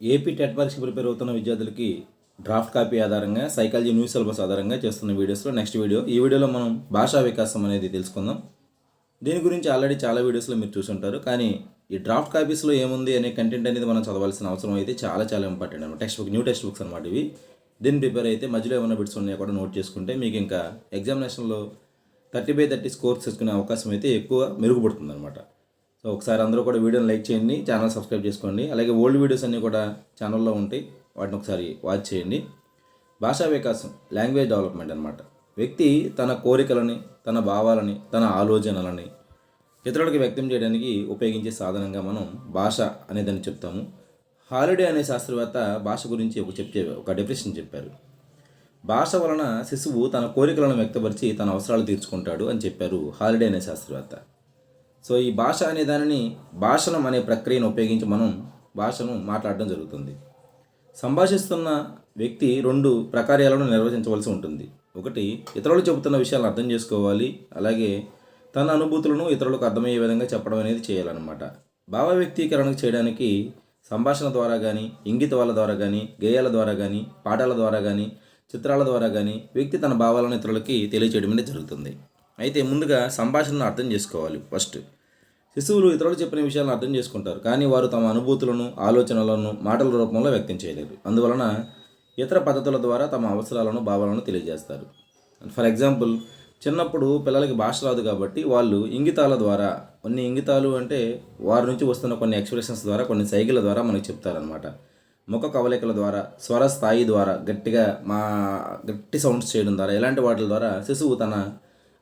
AP TET పరీక్ష prepare అవుతున్న విద్యార్థులకి డ్రాఫ్ట్ కాపీ ఆధారంగా సైకాలజీ న్యూస్ సిలబస్ ఆధారంగా చేస్తున్న వీడియోస్లో నెక్స్ట్ వీడియో. ఈ వీడియోలో మనం భాషా వికాసం అనేది తెలుసుకుందాం. దీని గురించి ఆల్రెడీ చాలా వీడియోస్లో మీరు చూసుంటారు. కానీ ఈ డ్రాఫ్ట్ కాపీస్లో ఏముంది అనే కంటెంట్ అనేది మనం చదవాల్సిన అవసరం అయితే చాలా చాలా ఇంపార్టెంట్ అనమాట. Text book new text books అనమాట ఇవి. దీన్ని ప్రిపేర్ అయితే మధ్యలో ఏమైనా బిట్స్ ఉన్నాయో కూడా నోట్ చేసుకుంటే మీకు ఇంకా ఎగ్జామినేషన్లో థర్టీ బై థర్టీ స్కోర్ చేసుకునే అవకాశం అయితే ఎక్కువ మెరుగుపడుతుంది అనమాట సో ఒకసారి అందరూ కూడా వీడియోని లైక్ చేయండి ఛానల్ సబ్స్క్రైబ్ చేసుకోండి. అలాగే ఓల్డ్ వీడియోస్ అన్నీ కూడా ఛానల్లో ఉంటాయి వాటిని ఒకసారి వాచ్ చేయండి. భాషా వికాసం లాంగ్వేజ్ డెవలప్మెంట్ అనమాట వ్యక్తి తన కోరికలని తన భావాలని తన ఆలోచనలని ఇతరులకు వ్యక్తం చేయడానికి ఉపయోగించే సాధనంగా మనం భాష అనేదాన్ని చెప్తాము. హాలిడే అనే శాస్త్రవేత్త భాష గురించి ఒక చెప్తే ఒక డెఫినేషన్ చెప్పారు. భాష వలన శిశువు తన కోరికలను వ్యక్తపరిచి తన అవసరాలు తీర్చుకుంటాడు అని చెప్పారు హాలిడే అనే శాస్త్రవేత్త. సో ఈ భాష అనే దానిని భాషణం అనే ప్రక్రియను ఉపయోగించి మనం భాషను మాట్లాడడం జరుగుతుంది. సంభాషిస్తున్న వ్యక్తి రెండు ప్రకార్యాలను నిర్వచించవలసి ఉంటుంది. ఒకటి ఇతరులు చెబుతున్న విషయాలను అర్థం చేసుకోవాలి. అలాగే తన అనుభూతులను ఇతరులకు అర్థమయ్యే విధంగా చెప్పడం అనేది చేయాలన్నమాట. భావ వ్యక్తీకరణ చేయడానికి సంభాషణ ద్వారా కానీ ఇంగితవాల ద్వారా కానీ గేయాల ద్వారా కానీ పాటల ద్వారా కానీ చిత్రాల ద్వారా కానీ వ్యక్తి తన భావాలను ఇతరులకి తెలియచేయడం అనేది జరుగుతుంది. అయితే ముందుగా సంభాషణను అర్థం చేసుకోవాలి. ఫస్ట్ శిశువులు ఇతరులు చెప్పిన విషయాలను అర్థం చేసుకుంటారు. కానీ వారు తమ అనుభూతులను ఆలోచనలను మాటల రూపంలో వ్యక్తం చేయలేరు అందువలన ఇతర పద్ధతుల ద్వారా తమ అవసరాలను భావాలను తెలియజేస్తారు. ఫర్ ఎగ్జాంపుల్ చిన్నప్పుడు పిల్లలకి భాష రాదు కాబట్టి వాళ్ళు ఇంగితాల ద్వారా కొన్ని ఇంగితాలు అంటే వారి నుంచి వస్తున్న కొన్ని ఎక్స్ప్రెషన్స్ ద్వారా కొన్ని సైకిల ద్వారా మనకు చెప్తారనమాట ముఖ కవలికల ద్వారా స్వర స్థాయి ద్వారా గట్టిగా మా గట్టి సౌండ్స్ చేయడం ద్వారా ఇలాంటి వాటి ద్వారా శిశువు తన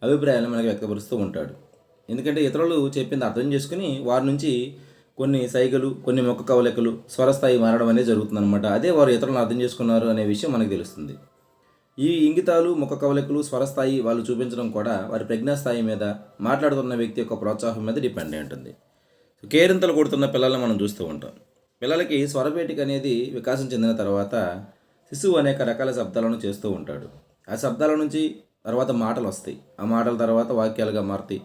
అభిప్రాయాలను మనకి వ్యక్తపరుస్తూ ఉంటాడు. ఎందుకంటే ఇతరులు చెప్పింది అర్థం చేసుకుని వారి నుంచి కొన్ని సైగలు కొన్ని మొక్క కవలికలు స్వరస్థాయి మారడం అనేది జరుగుతుందన్నమాట. అదే వారు ఇతరులను అర్థం చేసుకున్నారు అనే విషయం మనకు తెలుస్తుంది. ఈ ఇంగితాలు ముఖ కవలికలు స్వరస్థాయి వాళ్ళు చూపించడం కూడా వారి ప్రజ్ఞాస్థాయి మీద మాట్లాడుతున్న వ్యక్తి యొక్క ప్రోత్సాహం మీద డిపెండ్ అయి ఉంటుంది. కేరింతలు కొడుతున్న పిల్లల్ని మనం చూస్తూ ఉంటాం. పిల్లలకి స్వరపేటిక అనేది వికాసం చెందిన తర్వాత శిశువు అనేక రకాల శబ్దాలను చేస్తూ ఉంటాడు. ఆ శబ్దాల నుంచి తర్వాత మాటలు వస్తాయి. ఆ మాటల తర్వాత వాక్యాలుగా మారుతాయి.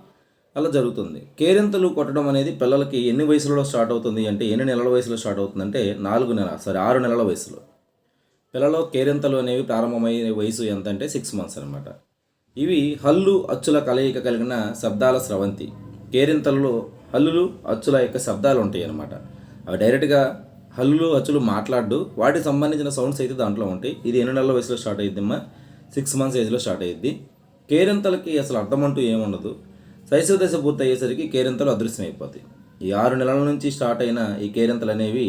అలా జరుగుతుంది. కేరింతలు కొట్టడం అనేది పిల్లలకి ఎన్ని వయసులో స్టార్ట్ అవుతుంది అంటే ఎన్ని నెలల వయసులో స్టార్ట్ అవుతుందంటే నాలుగు నెల సారీ ఆరు నెలల వయసులో. పిల్లలు కేరింతలు అనేవి ప్రారంభమయ్యే వయసు ఎంత అంటే సిక్స్ మంత్స్ అనమాట ఇవి హల్లు అచ్చుల కలయిక కలిగిన శబ్దాల స్రవంతి. కేరింతలలో హల్లులు అచ్చుల యొక్క శబ్దాలు ఉంటాయి అనమాట అవి డైరెక్ట్గా హల్లులు అచ్చులు మాట్లాడు వాటికి సంబంధించిన సౌండ్స్ అయితే దాంట్లో ఉంటాయి. ఇది ఎన్ని నెలల వయసులో స్టార్ట్ అయ్యిద్దమ్మా సిక్స్ మంత్స్ ఏజ్లో స్టార్ట్ అయ్యిద్ది కేరింతలకి అసలు అర్థం అంటూ ఏముండదు. శైశవ దశ పూర్తి అయ్యేసరికి కేరింతలు అదృశ్యమైపోతాయి. ఈ ఆరు నెలల నుంచి స్టార్ట్ అయిన ఈ కేరింతలు అనేవి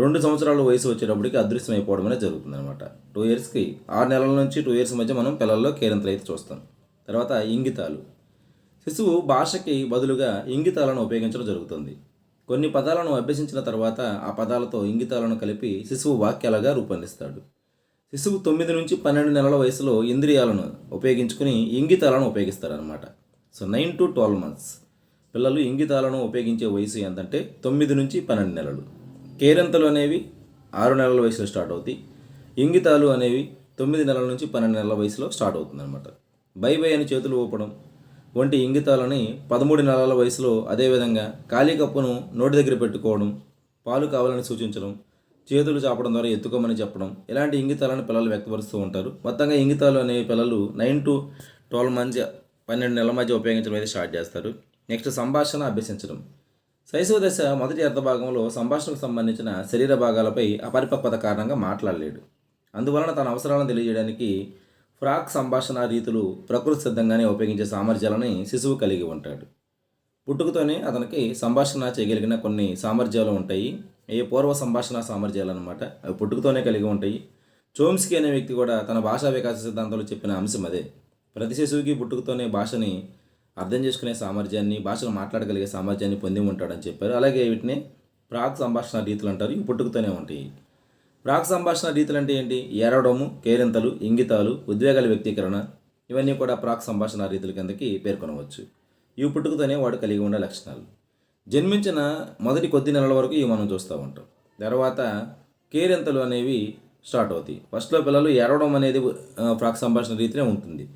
రెండు సంవత్సరాల వయసు వచ్చేటప్పటికి అదృశ్యమైపోవడం అనేది జరుగుతుంది అనమాట టూ ఇయర్స్కి ఆరు నెలల నుంచి టూ ఇయర్స్ మధ్య మనం పిల్లల్లో కేరింతలు అయితే చూస్తాం. తర్వాత ఇంగితాలు. శిశువు భాషకి బదులుగా ఇంగితాలను ఉపయోగించడం జరుగుతుంది. కొన్ని పదాలను అభ్యసించిన తర్వాత ఆ పదాలతో ఇంగితాలను కలిపి శిశువు వాక్యాలుగా రూపొందిస్తాడు. శిశువు తొమ్మిది నుంచి పన్నెండు నెలల వయసులో ఇంద్రియాలను ఉపయోగించుకుని ఇంగితాలను ఉపయోగిస్తారనమాట so nine to twelve months పిల్లలు ఇంగితాలను ఉపయోగించే వయసు ఎంతంటే తొమ్మిది నుంచి పన్నెండు నెలలు. కేరింతలు అనేవి ఆరు నెలల వయసులో స్టార్ట్ అవుతాయి. ఇంగితాలు అనేవి తొమ్మిది నెలల నుంచి పన్నెండు నెలల వయసులో స్టార్ట్ అవుతుందన్నమాట. బై బై అని చేతులు ఊపడం వంటి ఇంగితాలని పదమూడు నెలల వయసులో అదేవిధంగా ఖాళీ కప్పును నోటి దగ్గర పెట్టుకోవడం పాలు కావాలని సూచించడం చేతులు చాపడం ద్వారా ఎత్తుకోమని చెప్పడం ఇలాంటి ఇంగితాలను పిల్లలు వ్యక్తపరుస్తూ ఉంటారు. మొత్తంగా ఇంగితాలు అనే పిల్లలు నైన్ టు ట్వెల్వ్ మంత్స్ పన్నెండు నెలల మధ్య ఉపయోగించడం అయితే స్టార్ట్ చేస్తారు. నెక్స్ట్ సంభాషణ అభ్యసించడం. శైశవ దశ మొదటి అర్ధ భాగంలో సంభాషణకు సంబంధించిన శరీర భాగాలపై అపరిపక్వత కారణంగా మాట్లాడలేడు. అందువలన తన అవసరాలను తెలియజేయడానికి ఫ్రాక్ సంభాషణ రీతులు ప్రకృతి సిద్ధంగానే ఉపయోగించే సామర్థ్యాలని శిశువు కలిగి ఉంటాడు. పుట్టుకతోనే అతనికి సంభాషణ చేయగలిగిన కొన్ని సామర్థ్యాలు ఉంటాయి. ఏ పూర్వ సంభాషణ సామర్థ్యాలు అనమాట అవి పుట్టుకతోనే కలిగి ఉంటాయి. చోమ్స్కీ అనే వ్యక్తి కూడా తన భాషా వికాస సిద్ధాంతంలో చెప్పిన అంశం అదే. ప్రతి శిశువుకి పుట్టుకతోనే భాషని అర్థం చేసుకునే సామర్థ్యాన్ని భాషను మాట్లాడగలిగే సామర్థ్యాన్ని పొంది ఉంటాడని చెప్పారు. అలాగే వీటిని ప్రాక్ సంభాషణ రీతులు అంటారు. ఇవి పుట్టుకతోనే ఉంటాయి. ప్రాక్ సంభాషణ రీతులు అంటే ఏంటి? ఏరవడము కేరింతలు ఇంగితాలు ఉద్వేగాల వ్యక్తీకరణ ఇవన్నీ కూడా ప్రాక్ సంభాషణ రీతుల కిందకి పేర్కొనవచ్చు. ఇవి పుట్టుకతోనే వాడు కలిగి ఉండే లక్షణాలు. జన్మించిన మొదటి కొద్ది నెలల వరకు ఇవి మనం చూస్తూ ఉంటాం. తర్వాత కేరింతలు అనేవి స్టార్ట్ అవుతాయి. ఫస్ట్లో పిల్లలు ఏడవడం అనేది ప్రాక్ సంభాషణ రీతినే ఉంటుంది.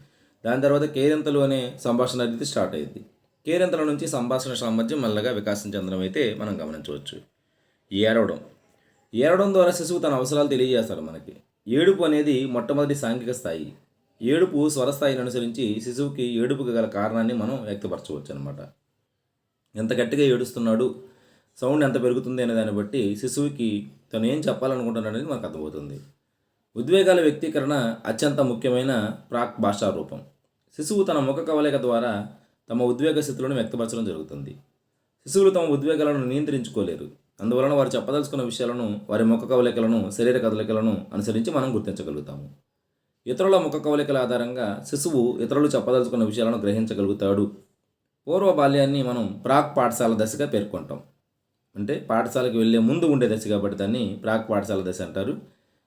దాని తర్వాత కేరింతలోనే సంభాషణ అనేది స్టార్ట్ అయింది కేరింతల నుంచి సంభాషణ సామర్థ్యం మెల్లగా వికాసం చెందడం అయితే మనం గమనించవచ్చు. ఏడవడం. ఏడవడం ఏడడం ద్వారా శిశువు తన అవసరాలు తెలియజేస్తాడు మనకి. ఏడుపు అనేది మొట్టమొదటి సాంఘిక స్థాయి. ఏడుపు స్వరస్థాయిని అనుసరించి శిశువుకి ఏడుపుకి గల కారణాన్ని మనం వ్యక్తపరచవచ్చు అనమాట ఎంత గట్టిగా ఏడుస్తున్నాడు సౌండ్ ఎంత పెరుగుతుంది అనే దాన్ని బట్టి శిశువుకి తను ఏం చెప్పాలనుకుంటున్నాడు అనేది మనకు అర్థమవుతుంది. ఉద్వేగాల వ్యక్తీకరణ అత్యంత ముఖ్యమైన ప్రాక్ భాషా రూపం. శిశువు తన ముఖ కవలిక ద్వారా తమ ఉద్వేగ స్థితులను వ్యక్తపరచడం జరుగుతుంది. శిశువులు తమ ఉద్వేగాలను నియంత్రించుకోలేరు. అందువలన వారు చెప్పదలుచుకున్న విషయాలను వారి ముఖ కవలికలను శరీర కదలికలను అనుసరించి మనం గుర్తించగలుగుతాము. ఇతరుల ముఖ కవలికల ఆధారంగా శిశువు ఇతరులు చెప్పదలుచుకున్న విషయాలను గ్రహించగలుగుతాడు. పూర్వ బాల్యాన్ని మనం ప్రాక్ పాఠశాల దశగా పేర్కొంటాం. అంటే పాఠశాలకు వెళ్ళే ముందు ఉండే దశ కాబట్టి దాన్ని ప్రాక్ పాఠశాల దశ అంటారు.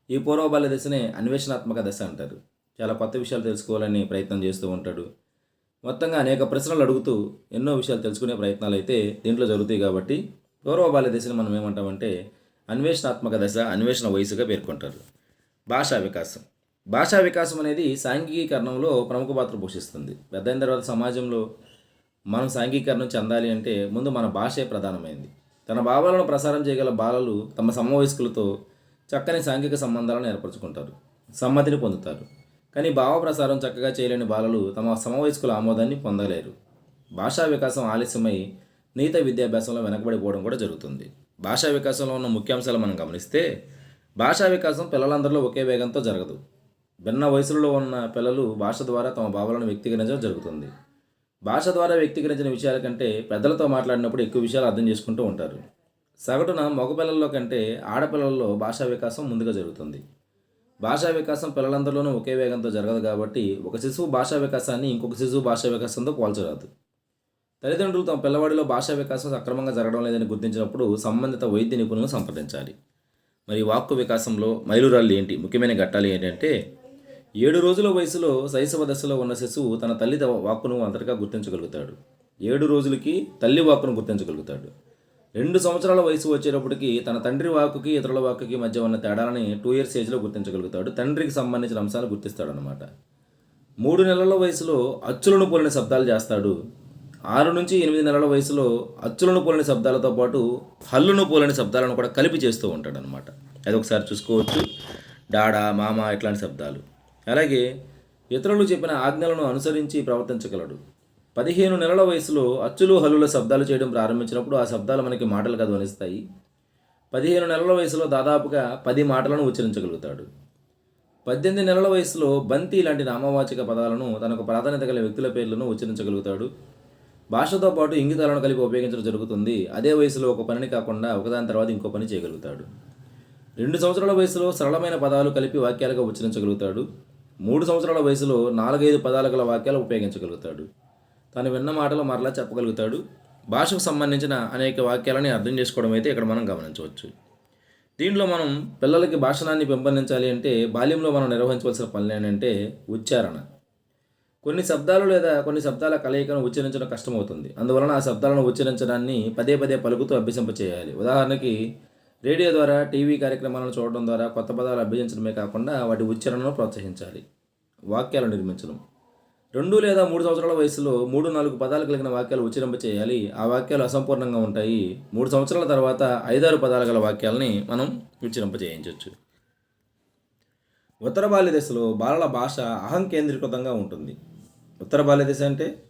ఈ పూర్వ బాల్య దశనే అన్వేషణాత్మక దశ అంటారు. చాలా కొత్త విషయాలు తెలుసుకోవాలని ప్రయత్నం చేస్తూ ఉంటాడు. మొత్తంగా అనేక ప్రశ్నలు అడుగుతూ ఎన్నో విషయాలు తెలుసుకునే ప్రయత్నాలు అయితే దీంట్లో జరుగుతాయి కాబట్టి గౌరవ బాల్య దశని మనం ఏమంటామంటే అన్వేషణాత్మక దశ అన్వేషణ వయసుగా పేర్కొంటారు. భాషా వికాసం. భాషా వికాసం అనేది సాంఘికీకరణంలో ప్రముఖ పాత్ర పోషిస్తుంది. పెద్ద అయిన తర్వాత సమాజంలో మనం సాంఘికీకరణం చెందాలి అంటే ముందు మన భాషే ప్రధానమైంది. తన భావాలను ప్రసారం చేయగల బాలలు తమ సమవయస్కులతో చక్కని సాంఘిక సంబంధాలను ఏర్పరచుకుంటారు. సమ్మతిని పొందుతారు. కానీ భావప్రసారం చక్కగా చేయలేని బాలలు తమ సమవయస్కుల ఆమోదాన్ని పొందలేరు. భాషా వికాసం ఆలస్యమై నీత విద్యాభ్యాసంలో వెనకబడిపోవడం కూడా జరుగుతుంది. భాషా వికాసంలో ఉన్న ముఖ్యాంశాలు మనం గమనిస్తే భాషా వికాసం పిల్లలందరిలో ఒకే వేగంతో జరగదు. భిన్న వయసులలో ఉన్న పిల్లలు భాష ద్వారా తమ భావాలను వ్యక్తీకరించడం జరుగుతుంది. భాష ద్వారా వ్యక్తీకరించిన విషయాల కంటే పెద్దలతో మాట్లాడినప్పుడు ఎక్కువ విషయాలు అర్థం చేసుకుంటూ ఉంటారు. సగటున మగపిల్లల్లో కంటే ఆడపిల్లల్లో భాషా వికాసం ముందుగా జరుగుతుంది. భాషా వికాసం పిల్లలందరిలోనూ ఒకే వేగంతో జరగదు కాబట్టి ఒక శిశువు భాషా వికాసాన్ని ఇంకొక శిశువు భాషా వికాసంతో పోల్చరాదు. తల్లిదండ్రులు తమ పిల్లవాడిలో భాషా వికాసం సక్రమంగా జరగడం లేదని గుర్తించినప్పుడు సంబంధిత వైద్య నిపుణులను సంప్రదించాలి. మరి వాక్కు వికాసంలో మైలురాళ్ళు ఏంటి? ముఖ్యమైన ఘట్టాలు ఏంటంటే ఏడు రోజుల వయసులో శైశవ దశలో ఉన్న శిశువు తన తల్లి వాక్కును అంతటిగా గుర్తించగలుగుతాడు. ఏడు రోజులకి తల్లి వాక్కును గుర్తించగలుగుతాడు. రెండు సంవత్సరాల వయసు వచ్చేటప్పటికి తన తండ్రి వాక్కుకి ఇతరుల వాక్కుకి మధ్య ఉన్న తేడాలని టూ ఇయర్స్ ఏజ్లో గుర్తించగలుగుతాడు. తండ్రికి సంబంధించిన అంశాలు గుర్తిస్తాడు అనమాట మూడు నెలల వయసులో అచ్చులను పోలిన శబ్దాలు చేస్తాడు. ఆరు నుంచి ఎనిమిది నెలల వయసులో అచ్చులను పోలిన శబ్దాలతో పాటు హల్లును పోలిన శబ్దాలను కూడా కలిపి చేస్తూ ఉంటాడు అనమాట అది ఒకసారి చూసుకోవచ్చు. డాడా మామ ఇట్లాంటి శబ్దాలు. అలాగే ఇతరులు చెప్పిన ఆజ్ఞలను అనుసరించి ప్రవర్తించగలడు. పదిహేను నెలల వయసులో అచ్చులు హల్లుల శబ్దాలు చేయడం ప్రారంభించినప్పుడు ఆ శబ్దాలు మనకి మాటలుగా ధ్వనిస్తాయి. పదిహేను నెలల వయసులో దాదాపుగా పది మాటలను ఉచ్చరించగలుగుతాడు. పద్దెనిమిది నెలల వయసులో బంతి లాంటి నామవాచక పదాలను తనకు ప్రాధాన్యత గల వ్యక్తుల పేర్లను ఉచ్చరించగలుగుతాడు. భాషతో పాటు ఇంగితాలను కలిపి ఉపయోగించడం జరుగుతుంది. అదే వయసులో ఒక పనిని కాకుండా ఒకదాని తర్వాత ఇంకో పని చేయగలుగుతాడు. రెండు సంవత్సరాల వయసులో సరళమైన పదాలు కలిపి వాక్యాలుగా ఉచ్చరించగలుగుతాడు. మూడు సంవత్సరాల వయసులో నాలుగైదు పదాలు గల వాక్యాలు ఉపయోగించగలుగుతాడు. తను విన్న మాటలు మరలా చెప్పగలుగుతాడు. భాషకు సంబంధించిన అనేక వాక్యాలని అర్థం చేసుకోవడం అయితే ఇక్కడ మనం గమనించవచ్చు. దీంట్లో మనం పిల్లలకి భాషణాన్ని పెంపొందించాలి అంటే బాల్యంలో మనం నిర్వహించవలసిన పనులు ఏంటంటే ఉచ్చారణ. కొన్ని శబ్దాలు లేదా కొన్ని శబ్దాల కలయికను ఉచ్చరించడం కష్టమవుతుంది. అందువలన ఆ శబ్దాలను ఉచ్చరించడాన్ని పదే పదే పలుకుతూ అభ్యసింపచేయాలి ఉదాహరణకి రేడియో ద్వారా టీవీ కార్యక్రమాలను చూడడం ద్వారా కొత్త పదాలు అభ్యసించడమే కాకుండా వాటి ఉచ్చారణను ప్రోత్సహించాలి. వాక్యాలు నిర్మించడం. రెండు లేదా మూడు సంవత్సరాల వయసులో మూడు నాలుగు పదాలు కలిగిన వాక్యాలు ఉచ్చరింప చేయాలి. ఆ వాక్యాలు అసంపూర్ణంగా ఉంటాయి. మూడు సంవత్సరాల తర్వాత ఐదారు పదాలు గల వాక్యాలని మనం ఉచ్చరింప చేయించవచ్చు ఉత్తర బాల్య దశలో బాలల భాష అహం కేంద్రీకృతంగా ఉంటుంది. ఉత్తర బాల్య దశ అంటే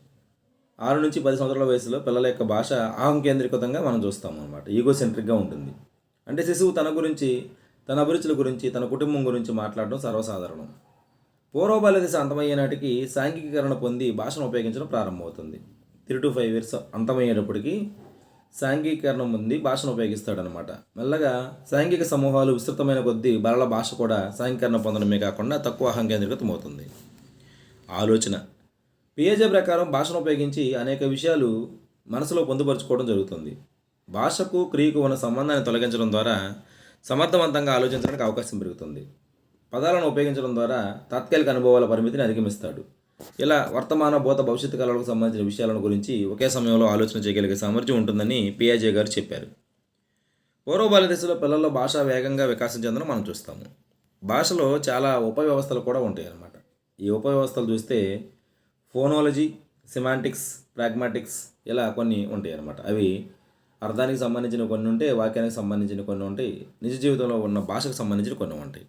ఆరు నుంచి పది సంవత్సరాల వయసులో పిల్లల యొక్క భాష అహం కేంద్రీకృతంగా మనం చూస్తాం అనమాట ఈగో సెంట్రిక్గా ఉంటుంది. అంటే శిశువు తన గురించి తన అభిరుచుల గురించి తన కుటుంబం గురించి మాట్లాడడం సర్వసాధారణం. పూర్వ బాల్య అంతమయ్యే నాటికి సాంఘికీకరణ పొంది భాషను ఉపయోగించడం ప్రారంభమవుతుంది. త్రీ టు ఫైవ్ ఇయర్స్ అంతమయ్యేటప్పటికి సాంఘికీకరణ పొంది భాషను ఉపయోగిస్తాడనమాట మెల్లగా సాంఘిక సమూహాలు విస్తృతమైన కొద్దీ బలల భాష కూడా సాంఘికీకరణ పొందడమే కాకుండా తక్కువ అహం కేంద్రీకృతం అవుతుంది. ఆలోచన. పిఏజే ప్రకారం భాషను ఉపయోగించి అనేక విషయాలు మనసులో పొందుపరుచుకోవడం జరుగుతుంది. భాషకు క్రియకు ఉన్న సంబంధాన్ని తొలగించడం ద్వారా సమర్థవంతంగా ఆలోచించడానికి అవకాశం పెరుగుతుంది. పదాలను ఉపయోగించడం ద్వారా తాత్కాలిక అనుభవాల పరిమితిని అధిగమిస్తాడు. ఇలా వర్తమాన భూత భవిష్యత్తు కాలాలకు సంబంధించిన విషయాలను గురించి ఒకే సమయంలో ఆలోచన చేయగలిగే సామర్థ్యం ఉంటుందని పియాజే గారు చెప్పారు. పూర్వ బాల్య దశలో పిల్లల్లో భాష వేగంగా వికాసం చెందడం మనం చూస్తాము. భాషలో చాలా ఉపవ్యవస్థలు కూడా ఉంటాయి అన్నమాట ఈ ఉపవ్యవస్థలు చూస్తే ఫోనాలజీ సిమాంటిక్స్ ప్రాగ్మాటిక్స్ ఇలా కొన్ని ఉంటాయి అన్నమాట అవి అర్థానికి సంబంధించిన కొన్ని ఉంటాయి వాక్యానికి సంబంధించిన కొన్ని ఉంటాయి నిజ జీవితంలో ఉన్న భాషకు సంబంధించిన కొన్ని ఉంటాయి.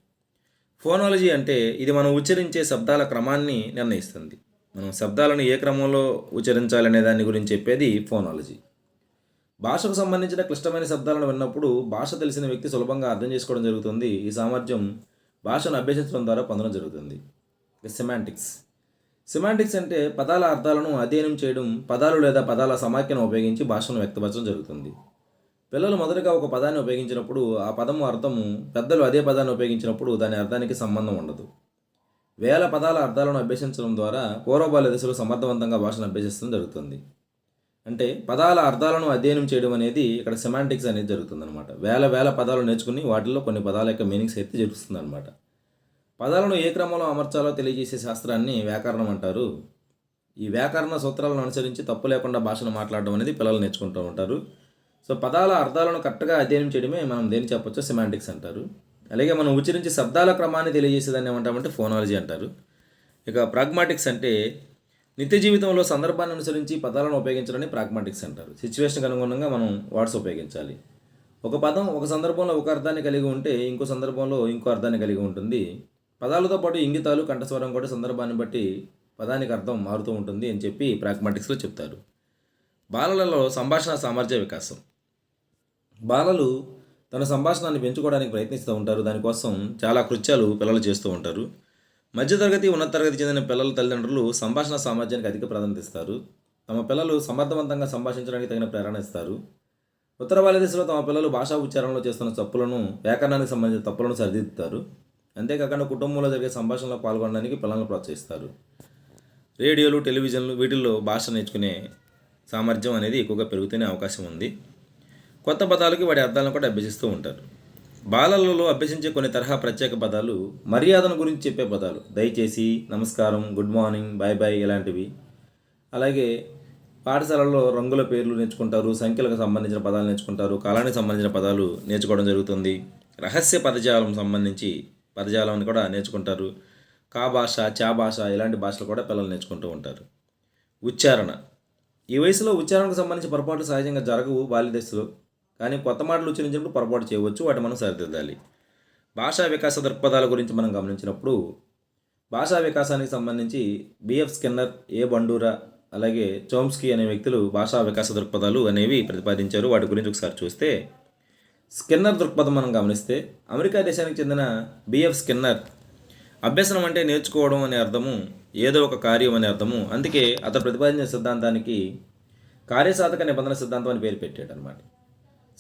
ఫోనాలజీ అంటే ఇది మనం ఉచ్చరించే శబ్దాల క్రమాన్ని నిర్ణయిస్తుంది. మనం శబ్దాలను ఏ క్రమంలో ఉచ్చరించాలనే దాని గురించి చెప్పేది ఫోనాలజీ. భాషకు సంబంధించిన క్లిష్టమైన శబ్దాలను విన్నప్పుడు భాష తెలిసిన వ్యక్తి సులభంగా అర్థం చేసుకోవడం జరుగుతుంది. ఈ సామర్థ్యం భాషను అభ్యసించడం ద్వారా పొందడం జరుగుతుంది. సెమాంటిక్స్ సెమాంటిక్స్ అంటే పదాల అర్థాలను అధ్యయనం చేయడం పదాలు లేదా పదాల సమాఖ్యను ఉపయోగించి భాషను వ్యక్తపరచడం జరుగుతుంది. పిల్లలు మొదటగా ఒక పదాన్ని ఉపయోగించినప్పుడు ఆ పదము అర్థము పెద్దలు అదే పదాన్ని ఉపయోగించినప్పుడు దాని అర్థానికి సంబంధం ఉండదు. వేల పదాల అర్థాలను అభ్యసించడం ద్వారా పూర్వబాల దశలో సమర్థవంతంగా భాషను అభ్యసించడం జరుగుతుంది. అంటే పదాల అర్థాలను అధ్యయనం చేయడం అనేది ఇక్కడ సెమాంటిక్స్ అనేది జరుగుతుంది అనమాట వేల వేల పదాలు నేర్చుకుని వాటిల్లో కొన్ని పదాల యొక్క మీనింగ్స్ అయితే జరుగుతుంది అనమాట పదాలను ఏ క్రమంలో అమర్చాలో తెలియజేసే శాస్త్రాన్ని వ్యాకరణం అంటారు. ఈ వ్యాకరణ సూత్రాలను అనుసరించి తప్పు లేకుండా భాషను మాట్లాడడం అనేది పిల్లలు నేర్చుకుంటూ ఉంటారు. సో పదాల అర్థాలను కరెక్ట్గా అధ్యయనం చేయడమే మనం దేని చెప్పొచ్చు సెమాంటిక్స్ అంటారు. అలాగే మనం ఉచ్చరించి శబ్దాల క్రమాన్ని తెలియజేసేదాన్ని ఏమంటామంటే ఫోనాలజీ అంటారు. ఇక ప్రాగ్మాటిక్స్ అంటే నిత్య జీవితంలో సందర్భాన్ని అనుసరించి పదాలను ఉపయోగించడాన్ని ప్రాగ్మాటిక్స్ అంటారు. సిచ్యువేషన్కి అనుగుణంగా మనం వర్డ్స్ ఉపయోగించాలి. ఒక పదం ఒక సందర్భంలో ఒక అర్థాన్ని కలిగి ఉంటే ఇంకో సందర్భంలో ఇంకో అర్థాన్ని కలిగి ఉంటుంది. పదాలతో పాటు ఇంగితాలు కంఠస్వరం కూడా సందర్భాన్ని బట్టి పదానికి అర్థం మారుతూ ఉంటుంది అని చెప్పి ప్రాగ్మాటిక్స్లో చెప్తారు. బాలలలో సంభాషణ సామర్థ్య వికాసం. బాలలు తన సంభాషణాన్ని పెంచుకోవడానికి ప్రయత్నిస్తూ ఉంటారు. దానికోసం చాలా కృత్యాలు పిల్లలు చేస్తూ ఉంటారు. మధ్యతరగతి ఉన్నత తరగతి చెందిన పిల్లల తల్లిదండ్రులు సంభాషణ సామర్థ్యానికి అధిక ప్రాధాన్యత ఇస్తారు. తమ పిల్లలు సమర్థవంతంగా సంభాషించడానికి తగిన ప్రేరణ ఇస్తారు. ఉత్తర భారతదేశంలో తమ పిల్లలు భాషా ఉచ్చారణలో చేస్తున్న తప్పులను వ్యాకరణానికి సంబంధించిన తప్పులను సరిదిద్దుతారు. అంతేకాకుండా కుటుంబంలో జరిగే సంభాషణలో పాల్గొనడానికి పిల్లలను ప్రోత్సహిస్తారు. రేడియోలు టెలివిజన్లు వీటిల్లో భాష నేర్చుకునే సామర్థ్యం అనేది ఎక్కువగా పెరుగుతూనే అవకాశం ఉంది. కొత్త పదాలకి వాటి అర్థాలను కూడా అభ్యసిస్తూ ఉంటారు. బాలలలో అభ్యసించే కొన్ని తరహా ప్రత్యేక పదాలు మర్యాదను గురించి చెప్పే పదాలు. దయచేసి నమస్కారం గుడ్ మార్నింగ్ బాయ్ బాయ్ ఇలాంటివి. అలాగే పాఠశాలలో రంగుల పేర్లు నేర్చుకుంటారు సంఖ్యలకు సంబంధించిన పదాలు నేర్చుకుంటారు కాలానికి సంబంధించిన పదాలు నేర్చుకోవడం జరుగుతుంది. రహస్య పదజాలం సంబంధించి పదజాలాన్ని కూడా నేర్చుకుంటారు. కా భాష చా భాష ఇలాంటి భాషలు కూడా పిల్లలు నేర్చుకుంటూ ఉంటారు. ఉచ్చారణ. ఈ వయసులో ఉచ్చారణకు సంబంధించి పొరపాట్లు సహజంగా జరగవు బాల్య దశలో కానీ కొత్త మాటలు ఉచ్చరించినప్పుడు పొరపాటు చేయవచ్చు వాటి మనం సరిదిద్దాలి. భాషా వికాస దృక్పథాల గురించి మనం గమనించినప్పుడు భాషా వికాసానికి సంబంధించి B F Skinner A. Bandura అలాగే చోమ్స్కీ అనే వ్యక్తులు భాషా వికాస దృక్పథాలు అనేవి ప్రతిపాదించారు. వాటి గురించి ఒకసారి చూస్తే స్కిన్నర్ దృక్పథం మనం గమనిస్తే అమెరికా దేశానికి చెందిన బిఎఫ్ స్కిన్నర్ అభ్యసనం అంటే నేర్చుకోవడం అనే అర్థము ఏదో ఒక కార్యం అనే అర్థము. అందుకే అతను ప్రతిపాదించిన సిద్ధాంతానికి కార్యసాధక నిబంధన సిద్ధాంతం అని పేరు పెట్టాడు అనమాట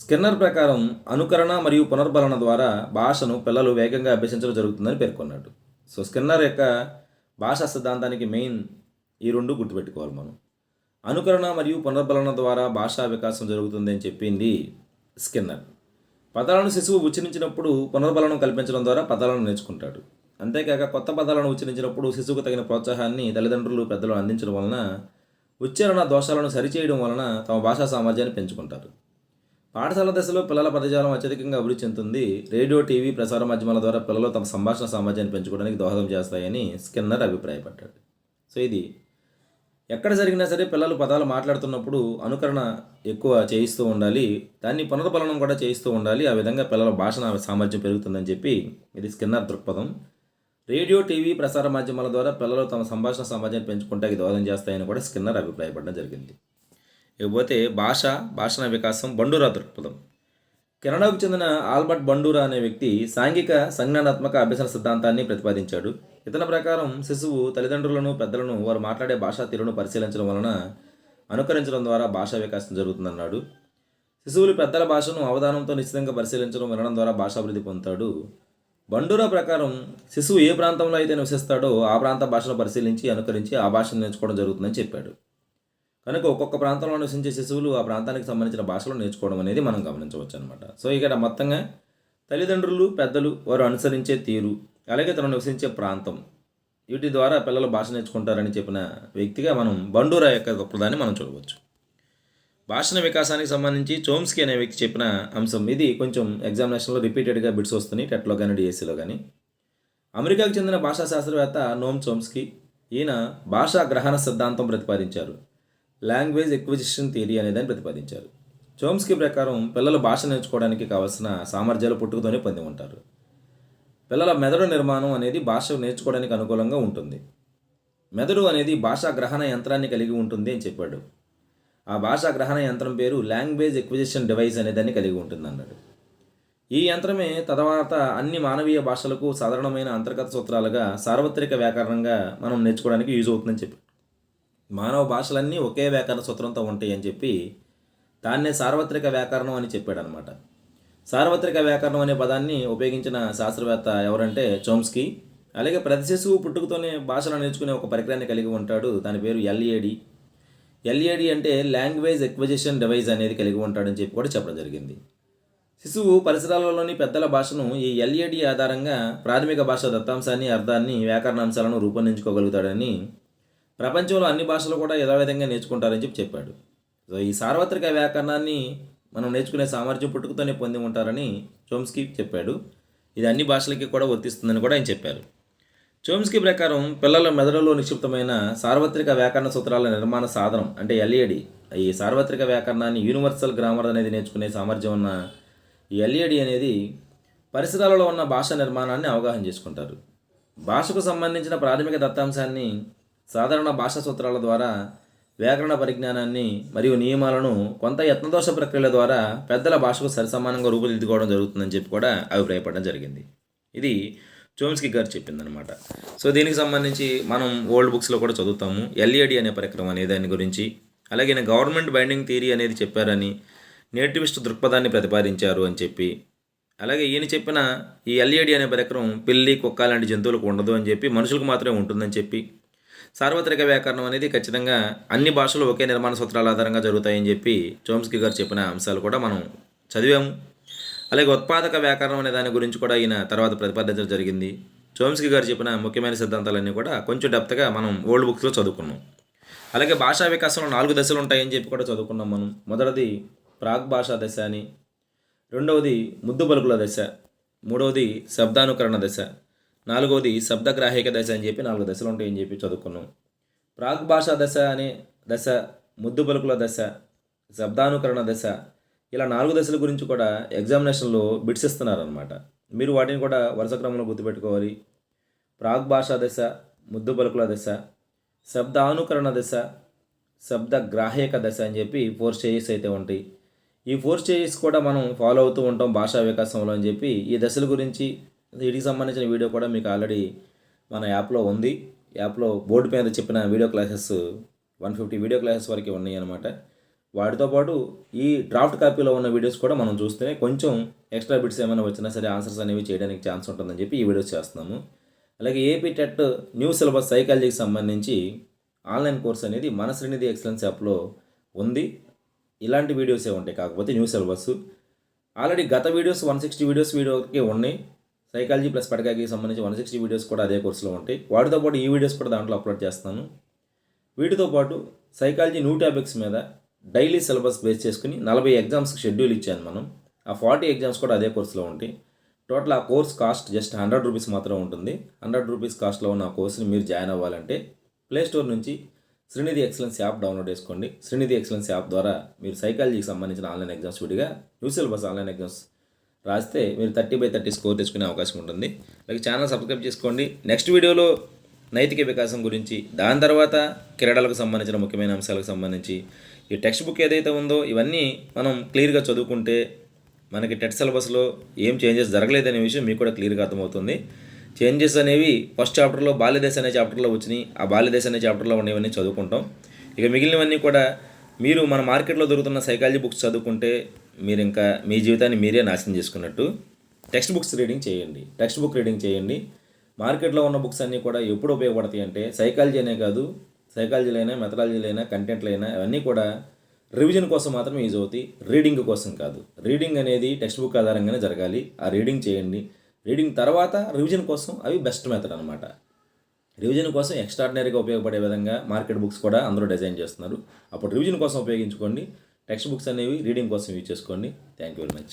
స్కిన్నర్ ప్రకారం అనుకరణ మరియు పునర్బలన ద్వారా భాషను పిల్లలు వేగంగా అభ్యసించడం జరుగుతుందని పేర్కొన్నాడు. సో స్కిన్నర్ యొక్క భాషా సిద్ధాంతానికి మెయిన్ ఈ రెండు గుర్తుపెట్టుకోవాలి మనం. అనుకరణ మరియు పునర్బలన ద్వారా భాషా వికాసం జరుగుతుంది అని చెప్పింది స్కిన్నర్. పదాలను శిశువు ఉచ్చరించినప్పుడు పునర్బలనం కల్పించడం ద్వారా పదాలను నేర్చుకుంటాడు. అంతేకాక కొత్త పదాలను ఉచ్చరించినప్పుడు శిశువుకు తగిన ప్రోత్సాహాన్ని తల్లిదండ్రులు పెద్దలు అందించడం వలన ఉచ్చారణ దోషాలను సరిచేయడం వలన తమ భాషా సామర్థ్యాన్ని పెంచుకుంటారు. పాఠశాల దశలో పిల్లల పదజాలం అత్యధికంగా అభివృద్ధి చెందుతుంది. రేడియో టీవీ ప్రసార మాధ్యమాల ద్వారా పిల్లలు తమ సంభాషణ సామర్థ్యాన్ని పెంచుకోవడానికి దోహదం చేస్తాయని స్కిన్నర్ అభిప్రాయపడ్డాడు. సో ఇది ఎక్కడ జరిగినా సరే పిల్లలు పదాలు మాట్లాడుతున్నప్పుడు అనుకరణ ఎక్కువ చేయిస్తూ ఉండాలి. దాన్ని పునర్బలనం కూడా చేయిస్తూ ఉండాలి. ఆ విధంగా పిల్లల భాషణ సామర్థ్యం పెరుగుతుందని చెప్పి ఇది స్కిన్నర్ దృక్పథం. రేడియో టీవీ ప్రసార మాధ్యమాల ద్వారా పిల్లలు తమ సంభాషణ సామర్థ్యాన్ని పెంచుకుంటానికి దోహదం చేస్తాయని కూడా స్కిన్నర్ అభిప్రాయపడడం జరిగింది. ఇకపోతే భాష భాషణ వికాసం బండూరా దృక్పథం కెనడాకు చెందిన ఆల్బర్ట్ బండూరా అనే వ్యక్తి సాంఘిక సంజ్ఞానాత్మక అభ్యసన సిద్ధాంతాన్ని ప్రతిపాదించాడు. ఇతని ప్రకారం శిశువు తల్లిదండ్రులను పెద్దలను వారు మాట్లాడే భాషా తీరును పరిశీలించడం వలన అనుకరించడం ద్వారా భాషా వికాసం జరుగుతుందన్నాడు. శిశువులు పెద్దల భాషను అవధానంతో నిశ్చితంగా పరిశీలించడం వినడం ద్వారా భాషాభివృద్ధి పొందుతాడు. బండూరా ప్రకారం శిశువు ఏ ప్రాంతంలో అయితే నివసిస్తాడో ఆ ప్రాంత భాషను పరిశీలించి అనుకరించి ఆ భాషను నేర్చుకోవడం జరుగుతుందని చెప్పాడు. కనుక ఒక్కొక్క ప్రాంతంలో నివసించే శిశువులు ఆ ప్రాంతానికి సంబంధించిన భాషలు నేర్చుకోవడం అనేది మనం గమనించవచ్చు అనమాట సో ఇక్కడ మొత్తంగా తల్లిదండ్రులు పెద్దలు వారు అనుసరించే తీరు అలాగే తను నివసించే ప్రాంతం వీటి ద్వారా పిల్లలు భాష నేర్చుకుంటారని చెప్పిన వ్యక్తిగా మనం బండూరా యొక్క గొప్పదాన్ని మనం చూడవచ్చు. భాషణ వికాసానికి సంబంధించి చోమ్స్కీ అనే వ్యక్తి చెప్పిన అంశం ఇది కొంచెం ఎగ్జామినేషన్లో రిపీటెడ్గా బిట్స్ వస్తున్నాయి టెట్లో కానీ డిఎస్సిలో కానీ అమెరికాకు చెందిన భాషా శాస్త్రవేత్త నోమ్ చోమ్స్కీ ఈయన భాషా గ్రహణ సిద్ధాంతం ప్రతిపాదించారు. లాంగ్వేజ్ ఎక్విజిషన్ థియరీ అనేదాన్ని ప్రతిపాదించారు. చోమ్స్కి ప్రకారం పిల్లలు భాష నేర్చుకోవడానికి కావాల్సిన సామర్థ్యాలు పుట్టుకతోనే పొంది ఉంటారు. పిల్లల మెదడు నిర్మాణం అనేది భాష నేర్చుకోవడానికి అనుకూలంగా ఉంటుంది. మెదడు అనేది భాషా గ్రహణ యంత్రాన్ని కలిగి ఉంటుంది అని చెప్పాడు. ఆ భాషా గ్రహణ యంత్రం పేరు లాంగ్వేజ్ ఎక్విజిషన్ డివైస్ అనేదాన్ని కలిగి ఉంటుంది అన్నాడు ఈ యంత్రమే తర్వాత అన్ని మానవీయ భాషలకు సాధారణమైన అంతర్గత సూత్రాలుగా సార్వత్రిక వ్యాకరణంగా మనం నేర్చుకోవడానికి యూజ్ అవుతుందని చెప్పాడు. మానవ భాషలన్నీ ఒకే వ్యాకరణ సూత్రంతో ఉంటాయి అని చెప్పి దాన్నే సార్వత్రిక వ్యాకరణం అని చెప్పాడు అనమాట సార్వత్రిక వ్యాకరణం అనే పదాన్ని ఉపయోగించిన శాస్త్రవేత్త ఎవరంటే చోమ్స్కీ. అలాగే ప్రతి శిశువు పుట్టుకతోనే భాషను నేర్చుకునే ఒక పరికరాన్ని కలిగి ఉంటాడు. దాని పేరు L A D L A D అంటే లాంగ్వేజ్ ఎక్విజిషన్ డివైజ్ అనేది కలిగి ఉంటాడని చెప్పి కూడా చెప్పడం జరిగింది. శిశువు పరిసరాలలోని పెద్దల భాషను ఈ ఎల్ఏడి ఆధారంగా ప్రాథమిక భాష దత్తాంశాన్ని అర్థాన్ని వ్యాకరణ అంశాలను రూపొందించుకోగలుగుతాడని ప్రపంచంలో అన్ని భాషలు కూడా యథావిధంగా నేర్చుకుంటారని చెప్పి చెప్పాడు. సో ఈ సార్వత్రిక వ్యాకరణాన్ని మనం నేర్చుకునే సామర్థ్యం పుట్టుకతోనే పొంది ఉంటారని చోమ్స్కీ చెప్పాడు. ఇది అన్ని భాషలకి కూడా వర్తిస్తుందని కూడా ఆయన చెప్పారు. చోమ్స్కీ ప్రకారం పిల్లల మెదడులో నిక్షిప్తమైన సార్వత్రిక వ్యాకరణ సూత్రాల నిర్మాణ సాధనం అంటే ఎల్ఈడి ఈ సార్వత్రిక వ్యాకరణాన్ని యూనివర్సల్ గ్రామర్ అనేది నేర్చుకునే సామర్థ్యం ఉన్న ఈ ఎల్ఈడి అనేది పరిసరాలలో ఉన్న భాష నిర్మాణాన్ని అవగాహన చేసుకుంటారు. భాషకు సంబంధించిన ప్రాథమిక దత్తాంశాన్ని సాధారణ భాషా సూత్రాల ద్వారా వ్యాకరణ పరిజ్ఞానాన్ని మరియు నియమాలను కొంత యత్నదోష ప్రక్రియల ద్వారా పెద్దల భాషకు సరిసమానంగా రూపుదిద్దుకోవడం జరుగుతుందని చెప్పి కూడా అభిప్రాయపడడం జరిగింది. ఇది చోమ్స్కి గారు చెప్పిందనమాట సో దీనికి సంబంధించి మనం ఓల్డ్ బుక్స్లో కూడా చదువుతాము. ఎల్ఈడి అనే పరిక్రమ అనే దాని గురించి అలాగే గవర్నమెంట్ బైండింగ్ థియరీ అనేది చెప్పారని నేటివిస్ట్ దృక్పథాన్ని ప్రతిపాదించారు అని చెప్పి అలాగే ఈయన చెప్పిన ఈ ఎల్ఈడి అనే పరికరం పిల్లి కుక్క లాంటి జంతువులకు ఉండదు అని చెప్పి మనుషులకు మాత్రమే ఉంటుందని చెప్పి సార్వత్రిక వ్యాకరణం అనేది ఖచ్చితంగా అన్ని భాషలు ఒకే నిర్మాణ సూత్రాల ఆధారంగా జరుగుతాయని చెప్పి చోమ్స్కి గారు చెప్పిన అంశాలు కూడా మనం చదివాము. అలాగే ఉత్పాదక వ్యాకరణం అనే దాని గురించి కూడా ఈయన తర్వాత ప్రతిపాదించడం జరిగింది. చోమ్స్కి గారు చెప్పిన ముఖ్యమైన సిద్ధాంతాలన్నీ కూడా కొంచెం డెప్త్గా మనం ఓల్డ్ బుక్స్లో చదువుకున్నాం. అలాగే భాషా వికాసంలో నాలుగు దశలు ఉంటాయని చెప్పి కూడా చదువుకున్నాం మనం. మొదటిది ప్రాగ్ భాషా దశ అని రెండవది ముద్దు పలుకుల దశ మూడవది శబ్దానుకరణ దశ. నాలుగవది శబ్దగ్రాహిక దశ అని చెప్పి నాలుగు దశలు ఉంటాయని చెప్పి చదువుకున్నాం. ప్రాగ్ భాషా దశ అనే దశ ముద్దు పలుకుల దశ శబ్దానుకరణ దశ ఇలా నాలుగు దశల గురించి కూడా ఎగ్జామినేషన్లో బిట్స్ ఇస్తున్నారనమాట మీరు వాటిని కూడా వరుస క్రమంలో గుర్తుపెట్టుకోవాలి. ప్రాగ్ భాషా దశ ముద్దు పలుకుల దశ శబ్దానుకరణ దశ శబ్ద గ్రాహ్యక దశ అని చెప్పి ఫోర్ స్టేజెస్ అయితే ఉంటాయి. ఈ ఫోర్ స్టేజెస్ కూడా మనం ఫాలో అవుతూ ఉంటాం భాషా వికాసంలో అని చెప్పి ఈ దశల గురించి వీటికి సంబంధించిన వీడియో కూడా మీకు ఆల్రెడీ మన యాప్లో ఉంది. యాప్లో బోర్డు మీద చెప్పిన video classes one fifty video classes వరకు ఉన్నాయి అనమాట వాటితో పాటు ఈ డ్రాఫ్ట్ కాపీలో ఉన్న వీడియోస్ కూడా మనం చూస్తే కొంచెం ఎక్స్ట్రా బిట్స్ ఏమైనా వచ్చినా సరే ఆన్సర్స్ అనేవి చేయడానికి ఛాన్స్ ఉంటుందని చెప్పి ఈ వీడియోస్ చేస్తున్నాము. అలాగే A P TET new syllabus సైకాలజీకి సంబంధించి ఆన్లైన్ కోర్స్ అనేది మన శ్రీనిధి ఎక్సలెన్స్ యాప్లో ఉంది. ఇలాంటి వీడియోసే ఉంటాయి. కాకపోతే న్యూ సిలబస్. ఆల్రెడీ గత వీడియోస్ వన్ సిక్స్టీ వీడియోస్ వీడియోకి ఉన్నాయి. సైకాలజీ ప్లస్ పడకాకి సంబంధించి వన్ సిక్స్టీ వీడియోస్ కూడా అదే కోర్సులో ఉంటాయి. వాటితో పాటు ఈ వీడియోస్ కూడా దాంట్లో అప్లోడ్ చేస్తాను. వీటితో పాటు సైకాలజీ న్యూ టాపిక్స్ మీద డైలీ సిలబస్ బేస్ చేసుకుని నలభై ఎగ్జామ్స్కి షెడ్యూల్ ఇచ్చాను మనం. ఆ ఫార్టీ ఎగ్జామ్స్ కూడా అదే కోర్సులో ఉంటాయి. టోటల్ ఆ course cost just hundred rupees మాత్రం ఉంటుంది. హండ్రెడ్ రూపీస్ కాస్ట్లో ఉన్న ఆ కోర్స్ని మీరు జాయిన్ అవ్వాలంటే ప్లే స్టోర్ నుంచి శ్రీనిధి ఎక్సలెన్స్ యాప్ డౌన్లోడ్ చేసుకోండి. శ్రీనిధి ఎక్సలెన్స్ యాప్ ద్వారా మీరు సైకాలజీకి సంబంధించిన ఆన్లైన్ ఎగ్జామ్స్ విడిగా న్యూ సిలబస్ ఆన్లైన్ ఎగ్జామ్స్ రాస్తే మీరు థర్టీ బై థర్టీ స్కోర్ తెచ్చుకునే అవకాశం ఉంటుంది. అలాగే ఛానల్ సబ్స్క్రైబ్ చేసుకోండి. నెక్స్ట్ వీడియోలో నైతిక వికాసం గురించి దాని తర్వాత క్రీడలకు సంబంధించిన ముఖ్యమైన అంశాలకు సంబంధించి ఈ టెక్స్ట్ బుక్ ఏదైతే ఉందో ఇవన్నీ మనం క్లియర్గా చదువుకుంటే మనకి టెట్ సిలబస్లో ఏం చేంజెస్ జరగలేదనే విషయం మీకు కూడా క్లియర్గా అర్థమవుతుంది. చేంజెస్ అనేవి ఫస్ట్ చాప్టర్లో బాల్యదేశ అనే చాప్టర్లో వచ్చినాయి. ఆ బాల్యదేశ అనే చాప్టర్లో ఉండేవన్నీ చదువుకుంటాం. ఇక మిగిలినవన్నీ కూడా మీరు మన మార్కెట్లో దొరుకుతున్న సైకాలజీ బుక్స్ చదువుకుంటే మీరు ఇంకా మీ జీవితాన్ని మీరే నాశనం చేసుకున్నట్టు టెక్స్ట్ బుక్స్ రీడింగ్ చేయండి. టెక్స్ట్ బుక్ రీడింగ్ చేయండి. మార్కెట్లో ఉన్న బుక్స్ అన్నీ కూడా ఎప్పుడు ఉపయోగపడతాయి అంటే సైకాలజీ అనే కాదు సైకాలజీలో అయినా మెథడాలజీలో అయినా అయినా అవన్నీ కూడా రివిజన్ కోసం మాత్రమే యూజ్ అవుతాయి రీడింగ్ కోసం కాదు. రీడింగ్ అనేది టెక్స్ట్ బుక్ ఆధారంగానే జరగాలి. ఆ రీడింగ్ చేయండి. రీడింగ్ తర్వాత రివిజన్ కోసం అవి బెస్ట్ మెథడ్ అనమాట రివిజన్ కోసం ఎక్స్ట్రాడినరీగా ఉపయోగపడే విధంగా మార్కెట్ బుక్స్ కూడా అందరూ డిజైన్ చేస్తున్నారు. అప్పుడు రివిజన్ కోసం ఉపయోగించుకోండి. టెక్స్ట్ బుక్స్ అనేవి రీడింగ్ కోసం యూజ్ చేసుకోండి. Thank you very much.